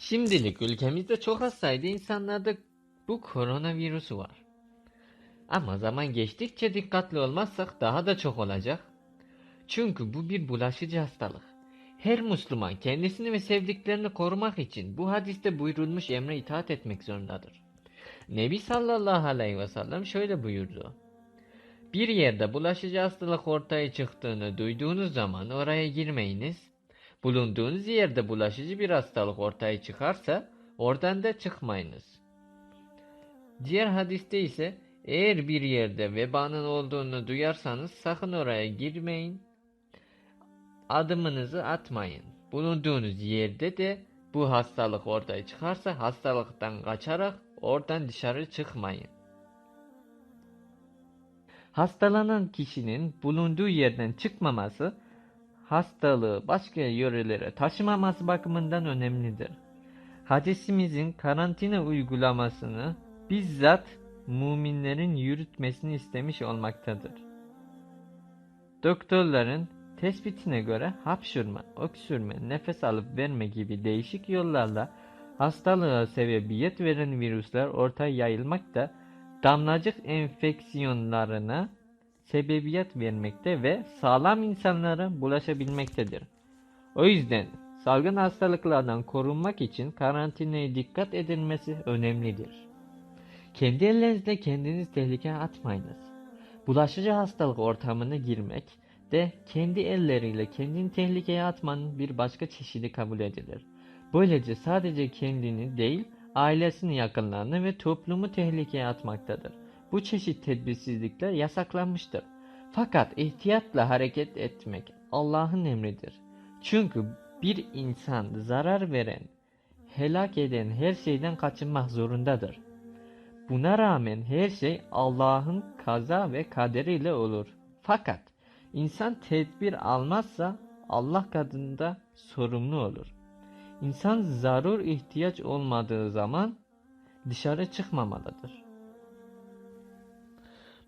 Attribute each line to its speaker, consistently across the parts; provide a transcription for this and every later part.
Speaker 1: Şimdilik ülkemizde çok az sayıda insanlarda bu koronavirüsü var. Ama zaman geçtikçe dikkatli olmazsak daha da çok olacak. Çünkü bu bir bulaşıcı hastalık. Her Müslüman kendisini ve sevdiklerini korumak için bu hadiste buyurulmuş emre itaat etmek zorundadır. Nebi sallallahu aleyhi ve sellem şöyle buyurdu. Bir yerde bulaşıcı hastalık ortaya çıktığını duyduğunuz zaman oraya girmeyiniz. Bulunduğunuz yerde bulaşıcı bir hastalık ortaya çıkarsa oradan da çıkmayınız. Diğer hadiste ise eğer bir yerde vebanın olduğunu duyarsanız sakın oraya girmeyin. Adımınızı atmayın. Bulunduğunuz yerde de bu hastalık ortaya çıkarsa hastalıktan kaçarak oradan dışarı çıkmayın. Hastalanan kişinin bulunduğu yerden çıkmaması hastalığı başka yörelere taşımaması bakımından önemlidir. Hadisimizin karantina uygulamasını bizzat müminlerin yürütmesini istemiş olmaktadır. Doktorların tespitine göre hapşırma, öksürme, nefes alıp verme gibi değişik yollarla hastalığa sebebiyet veren virüsler ortaya yayılmakta, damlacık enfeksiyonlarına sebebiyet vermekte ve sağlam insanlara bulaşabilmektedir. O yüzden salgın hastalıklardan korunmak için karantinaya dikkat edilmesi önemlidir. Kendi ellerinizle kendiniz tehlikeye atmayınız. Bulaşıcı hastalık ortamına girmek de kendi elleriyle kendini tehlikeye atmanın bir başka çeşidi kabul edilir. Böylece sadece kendini değil, ailesini, yakınlarını ve toplumu tehlikeye atmaktadır. Bu çeşit tedbirsizlikler yasaklanmıştır. Fakat ihtiyatla hareket etmek Allah'ın emridir. Çünkü bir insan zarar veren, helak eden her şeyden kaçınmak zorundadır. Buna rağmen her şey Allah'ın kaza ve kaderiyle olur. Fakat insan tedbir almazsa Allah katında sorumlu olur. İnsan zarur ihtiyaç olmadığı zaman dışarı çıkmamalıdır.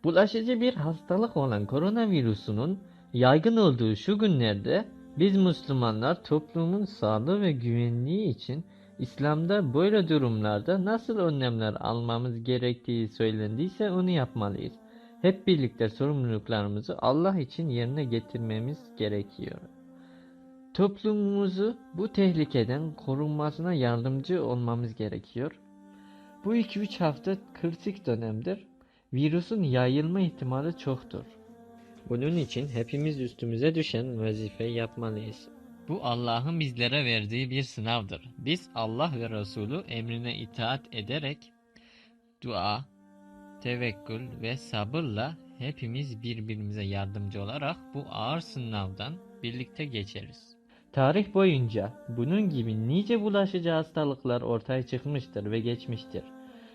Speaker 1: Bulaşıcı bir hastalık olan koronavirüsünün yaygın olduğu şu günlerde biz Müslümanlar toplumun sağlığı ve güvenliği için İslam'da böyle durumlarda nasıl önlemler almamız gerektiği söylendiyse onu yapmalıyız. Hep birlikte sorumluluklarımızı Allah için yerine getirmemiz gerekiyor. Toplumumuzu bu tehlikeden korunmasına yardımcı olmamız gerekiyor. Bu 2-3 hafta kritik dönemdir. Virüsün yayılma ihtimali çoktur. Bunun için hepimiz üstümüze düşen vazifeyi yapmalıyız. Bu Allah'ın bizlere verdiği bir sınavdır. Biz Allah ve Resulü emrine itaat ederek dua, tevekkül ve sabırla hepimiz birbirimize yardımcı olarak bu ağır sınavdan birlikte geçeriz. Tarih boyunca bunun gibi nice bulaşıcı hastalıklar ortaya çıkmıştır ve geçmiştir.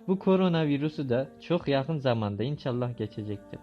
Speaker 1: Bu koronavirüsü de çok yakın zamanda inşallah geçecektir.